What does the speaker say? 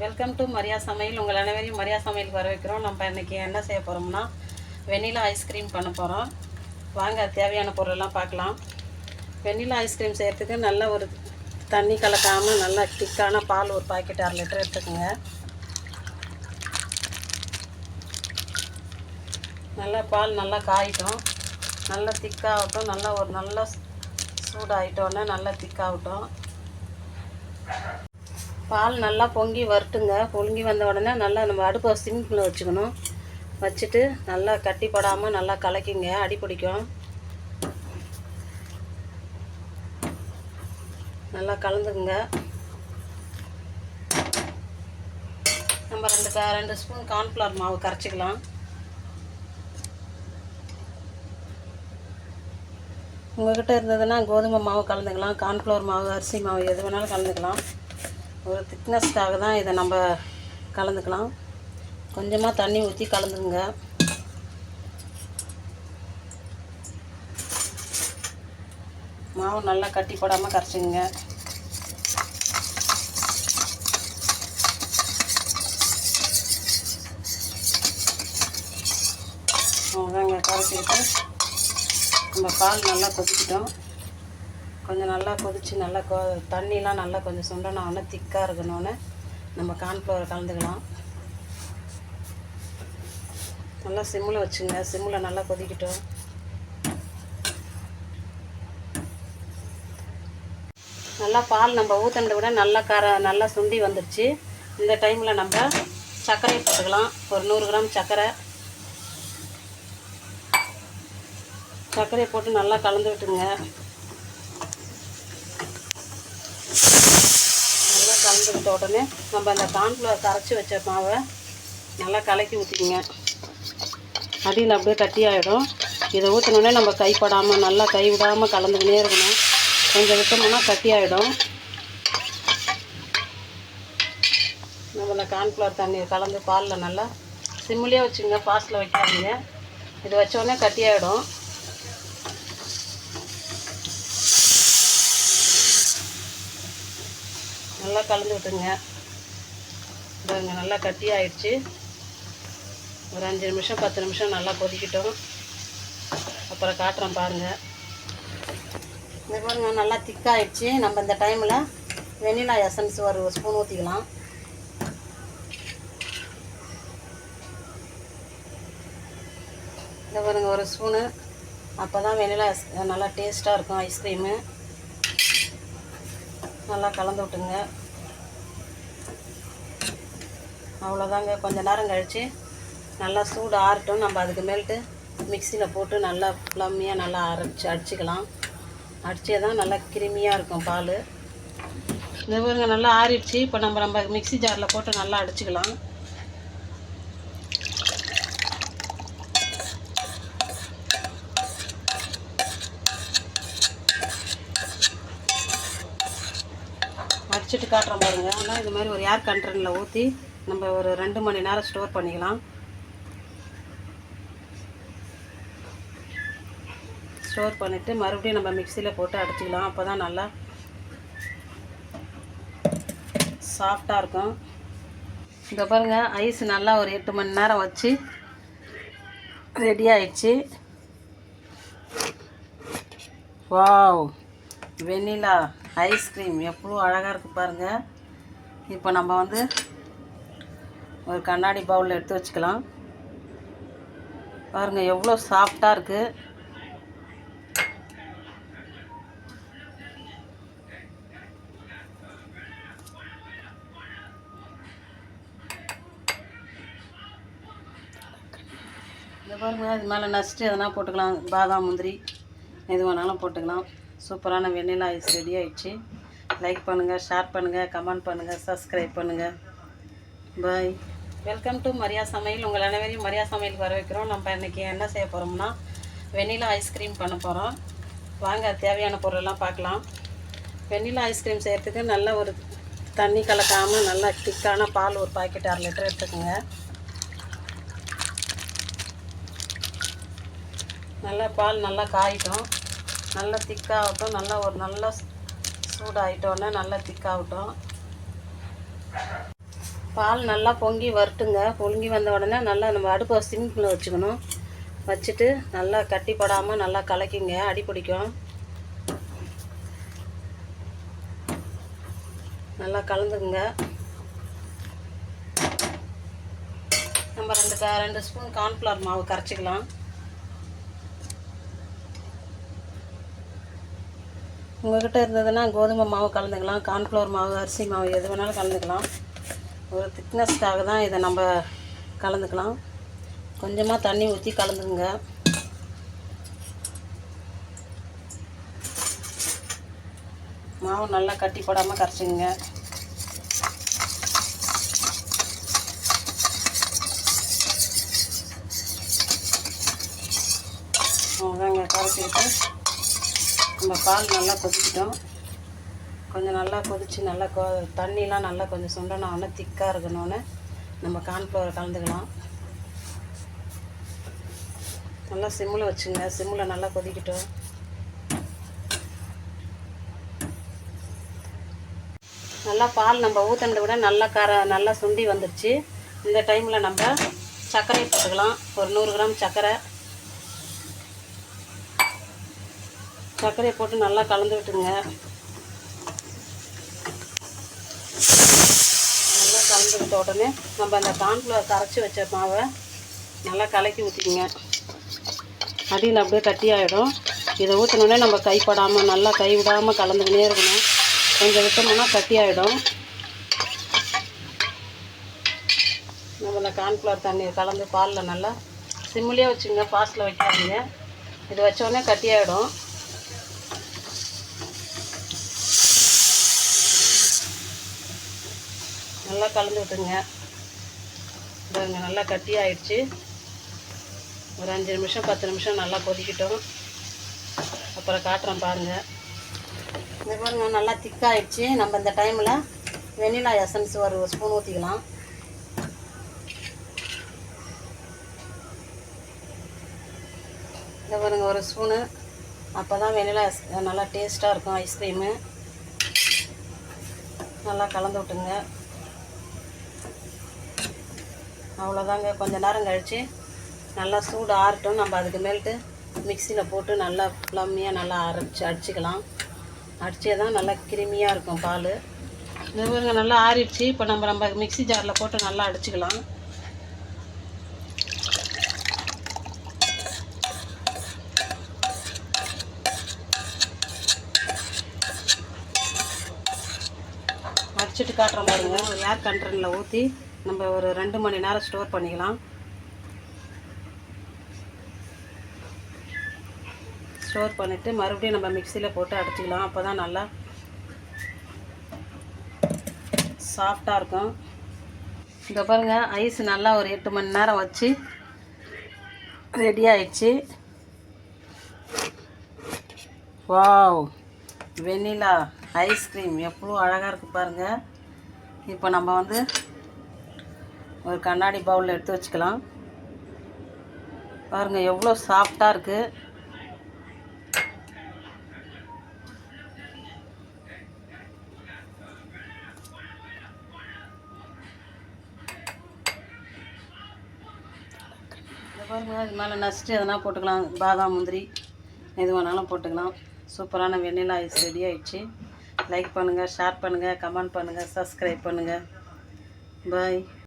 Welcome to Maria சமையல் உங்கள் அனைவரையும் மரியா சமையலுக்கு வர வைக்கிறோம் நம்ம இன்றைக்கி என்ன செய்ய போகிறோம்னா வெண்ணிலா ஐஸ்கிரீம் பண்ண போகிறோம் வாங்க தேவையான பொருளெல்லாம் பார்க்கலாம். வெண்ணிலா ஐஸ்கிரீம் செய்கிறதுக்கு நல்ல ஒரு தண்ணி கலக்காமல் நல்லா திக்கான பால் ஒரு பாக்கெட் அரை லிட்டர் எடுத்துக்கோங்க. நல்லா பால் நல்லா காயிட்டும். நல்லா திக்காகட்டும். நல்லா ஒரு நல்லா சூடாகிட்டோன்னே நல்லா திக்காகட்டும். பால் நல்லா பொங்கி வரட்டுங்க. பொங்கி வந்த உடனே நல்லா நம்ம அடுப்பை சிங்கில் வச்சுக்கணும். வச்சுட்டு நல்லா கட்டிப்படாமல் நல்லா கலக்கிங்க. அடி பிடிக்கும். நல்லா கலந்துக்குங்க. நம்ம ரெண்டு ரெண்டு ஸ்பூன் கார்ன்ஃப்ளவர் மாவு கரைச்சிக்கலாம். உங்கள்கிட்ட இருந்ததுன்னா கோதுமை மாவு கலந்துக்கலாம். கார்ன்ஃப்ளவர் மாவு அரிசி மாவு எது வேணாலும் கலந்துக்கலாம். ஒரு திக்னஸ்க்காக தான் இதை நம்ம கலந்துக்கலாம். கொஞ்சமாக தண்ணி ஊற்றி கலந்துக்குங்க. மாவு நல்லா கட்டி போடாமல் கரைச்சிங்க அவ்வளோதாங்க கரைச்சிக்கிட்டு நம்ம பால் நல்லா கொதிக்கிட்டோம். கொஞ்சம் நல்லா கொதித்து நல்லா கொ தண்ணிலாம் நல்லா கொஞ்சம் சுண்டனோடனே திக்காக இருக்கணுன்னு நம்ம கார்ன்ஃப்ளவர் கலந்துக்கலாம். நல்லா சிம்மில் வச்சுங்க. சிம்மில் நல்லா கொதிக்கட்டும். நல்லா பால் நம்ம ஊற்றினதை விட நல்லா கர நல்லா சுண்டி வந்துடுச்சு இந்த டைமில் நம்ம சர்க்கரையை போட்டுக்கலாம். ஒரு நூறு கிராம் சர்க்கரை. சர்க்கரையை போட்டு நல்லா கலந்து விட்டுருங்க. நல்லா கொடுத்த உடனே நம்ம அந்த கார்ன்ஃப்ளவர் கரைச்சி வச்ச மாவை நல்லா கலக்கி ஊற்றிக்கிங்க அடியில் அப்படியே கட்டி ஆகிடும் இதை ஊற்றினோடனே நம்ம கைப்படாமல் நல்லா கை விடாமல் கலந்துக்கினே இருக்கணும். கொஞ்சம் விட்டோம்னா கட்டி ஆகிடும் நம்ம இந்த கார்ன்ஃப்ளவர் தண்ணியை கலந்து பாலில் நல்லா சிம்மிலே வச்சுங்க ஃபாஸ்ட்டில் வைக்காதீங்க. இது வச்சோடனே கட்டி நல்லா கலந்து விட்டுங்க பாருங்க நல்லா கட்டி ஆயிடுச்சு. ஒரு அஞ்சு நிமிஷம் பத்து நிமிஷம் நல்லா கொதிக்கிட்டோம். அப்புறம் காட்டுறோம் பாருங்கள் இந்த பாருங்க நல்லா திக்காயிடுச்சு நம்ம இந்த டைமில் வெனிலா எசன்ஸ் ஒரு ஸ்பூன் ஊற்றிக்கலாம் இந்த பாருங்க ஒரு ஸ்பூனு அப்போ தான் வெனிலா நல்லா டேஸ்ட்டாக இருக்கும் ஐஸ்கிரீமு நல்லா கலந்து விட்டுங்க அவ்வளோதாங்க. கொஞ்ச நேரம் கழித்து நல்லா சூடு ஆறட்டும். நம்ம அதுக்கு மேல்ட்டு மிக்சியில் போட்டு நல்லா ப்ளம்மியாக நல்லா அரைச்சி அடிச்சுக்கலாம். அடித்தே தான் நல்லா கிருமியாக இருக்கும் பால். இந்த பாருங்க நல்லா ஆறிடுச்சு. இப்போ நம்ம நம்ம மிக்ஸி ஜாரில் போட்டு நல்லா அடிச்சுக்கலாம். அடிச்சுட்டு காட்டுறோம் பாருங்க. ஆனால் இது மாதிரி ஒரு ஏர் கண்ட்ரனில் ஊற்றி நம்ம ஒரு ரெண்டு மணி நேரம் ஸ்டோர் பண்ணிக்கலாம். ஸ்டோர் பண்ணிவிட்டு மறுபடியும் நம்ம மிக்சியில் போட்டு அடிச்சிக்கலாம். அப்போ தான் நல்லா சாஃப்டாக இருக்கும். இந்த பாருங்கள் ஐஸ் நல்லா ஒரு எட்டு மணி நேரம் வச்சு ரெடி ஆயிடுச்சு. வாவ் வெண்ணிலா ஐஸ்கிரீம் எவ்வளோ அழகாக இருக்குது பாருங்கள் இப்போ நம்ம வந்து ஒரு கண்ணாடி பவுலில் எடுத்து வச்சுக்கலாம். பாருங்கள் எவ்வளோ சாஃப்டாக இருக்குது இந்த பாருங்க இது மேலே நஸ்ட்டு எதனா போட்டுக்கலாம். பாதாம் முந்திரி எது வேணாலும் போட்டுக்கலாம். சூப்பரான வெண்ணிலா ஐஸ் ரெடி ஆயிடுச்சு. லைக் பண்ணுங்கள் ஷேர் பண்ணுங்கள் கமெண்ட் பண்ணுங்கள் சப்ஸ்கிரைப் பண்ணுங்கள் பாய் வெல்கம் டு மரியா சமையல் உங்கள் அனைவரையும் மரியா சமையலுக்கு வர வைக்கிறோம். நம்ம இன்றைக்கி என்ன செய்ய போகிறோம்னா வெண்ணிலா ஐஸ்கிரீம் பண்ண போகிறோம் வாங்க தேவையான பொருளெல்லாம் பார்க்கலாம். வெண்ணிலா ஐஸ்கிரீம் செய்கிறதுக்கு நல்ல ஒரு தண்ணி கலக்காமல் நல்லா திக்கான பால் ஒரு பாக்கெட் அரை லிட்டர் எடுத்துக்கோங்க. நல்லா பால் நல்லா காயிட்டும். நல்லா திக்காகட்டும். நல்லா ஒரு நல்லா சூடாகிட்டோன்னே நல்லா திக்காகட்டும். பால் நல்லா பொங்கி வரட்டுங்க. பொங்கி வந்த உடனே நல்லா நம்ம அடுப்பை சிம்மில் வச்சுக்கணும். வச்சுட்டு நல்லா கட்டி போடாமல் நல்லா கலக்கிங்க. அடி பிடிக்கும். நல்லா கலந்துக்குங்க. நம்ம ரெண்டு ரெண்டு ஸ்பூன் கார்ன்ஃப்ளவர் மாவு கரைச்சிக்கலாம். உங்கள்கிட்ட இருந்ததுன்னா கோதுமை மாவு கலந்துக்கலாம். கார்ன்ஃப்ளவர் மாவு அரிசி மாவு எது வேணாலும் கலந்துக்கலாம். ஒரு திக்னஸ்க்காக தான் இதை நம்ம கலந்துக்கலாம். கொஞ்சமாக தண்ணி ஊற்றி கலந்துக்குங்க. மாவு நல்லா கட்டி போடாமல் கரைச்சிங்க அவ்வளோதாங்க கரைச்சிக்கிட்டு நம்ம பால் நல்லா கொதிக்கிட்டோம். கொஞ்சம் நல்லா கொதித்து நல்லா கொ தண்ணிலாம் நல்லா கொஞ்சம் சுண்டனோடனே திக்காக இருக்கணுன்னு நம்ம கான்ஃப்ளவர் கலந்துக்கலாம். நல்லா சிம்மில் வச்சுங்க. சிம்மில் நல்லா கொதிக்கட்டும். நல்லா பால் நம்ம ஊற்றுனதை விட நல்லா கர நல்லா சுண்டி வந்துடுச்சு இந்த டைமில் நம்ம சர்க்கரையை போட்டுக்கலாம். ஒரு நூறு கிராம் சர்க்கரை. சர்க்கரையை போட்டு நல்லா கலந்து விட்டுருங்க. நல்லா உடனே நம்ம அந்த கார்ன்ஃப்ளவர் கரைச்சி வச்ச மாவை நல்லா கலக்கி ஊற்றிக்கிங்க அடியில் அப்படியே கட்டி ஆகிடும் இதை ஊற்றினோடனே நம்ம கைப்படாமல் நல்லா கை விடாமல் கலந்துக்கினே இருக்கணும். கொஞ்சம் விட்டோம்னா கட்டி ஆகிடும் நம்ம இந்த கார்ன்ஃப்ளவர் தண்ணியை கலந்து பாலில் நல்லா சிம்மிலே வச்சுங்க ஃபாஸ்ட்டில் வைக்காதீங்க. இது வச்சோடனே கட்டி ஆகிடும் நல்லா கலந்து விட்டுங்க பாருங்க நல்லா கட்டி ஆயிடுச்சு ஒரு அஞ்சு நிமிஷம் பத்து நிமிஷம் நல்லா கொதிக்கட்டும். அப்புறம் காட்டுறேன் பாருங்கள் இந்த பாருங்க நல்லா திக்காகிடுச்சு நம்ம இந்த டைமில் வெனிலா எசன்ஸ் ஒரு ஸ்பூன் ஊற்றிக்கலாம் இந்த பாருங்க ஒரு ஸ்பூனு அப்போ தான் வெனிலா எஸ் நல்லா டேஸ்ட்டாக இருக்கும் ஐஸ்கிரீமு நல்லா கலந்து விட்டுங்க அவ்வளோதாங்க. கொஞ்ச நேரம் கழித்து நல்லா சூடு ஆறட்டும். நம்ம அதுக்கு மேல்ட்டு மிக்சியில் போட்டு நல்லா ப்ளம்மியாக நல்லா அரைச்சி அடிச்சுக்கலாம். அடித்தே தான் நல்லா கிருமியாக இருக்கும் பால். இந்த நல்லா ஆறிடுச்சு. இப்போ நம்ம நம்ம மிக்ஸி ஜாரில் போட்டு நல்லா அடிச்சுக்கலாம். அடிச்சுட்டு காட்டுற பாருங்க. ஒரு ஏர் கண்ட்ரனில் ஊற்றி நம்ம ஒரு ரெண்டு மணி நேரம் ஸ்டோர் பண்ணிக்கலாம். ஸ்டோர் பண்ணிவிட்டு மறுபடியும் நம்ம மிக்சியில் போட்டு அடிச்சிக்கலாம். அப்போ தான் நல்லா சாஃப்டாக இருக்கும். இங்கே பாருங்கள் ஐஸ் நல்லா ஒரு எட்டு மணி நேரம் வச்சு ரெடி ஆயிடுச்சு. வாவ் வெண்ணிலா ஐஸ்கிரீம் எவ்வளோ அழகாக இருக்குது பாருங்கள் இப்போ நம்ம வந்து ஒரு கண்ணாடி பவுலில் எடுத்து வச்சுக்கலாம். பாருங்கள் எவ்வளோ சாஃப்டாக இருக்குது பாருங்கள் பாருங்க இது மேலே நசிட்டு எதனா போட்டுக்கலாம். பாதாம் முந்திரி எது வேணாலும் போட்டுக்கலாம். சூப்பரான வெண்ணிலா ஐஸ் ரெடி ஆயிடுச்சு. லைக் பண்ணுங்கள் ஷேர் பண்ணுங்கள் கமெண்ட் பண்ணுங்கள் சப்ஸ்கிரைப் பண்ணுங்கள் பாய்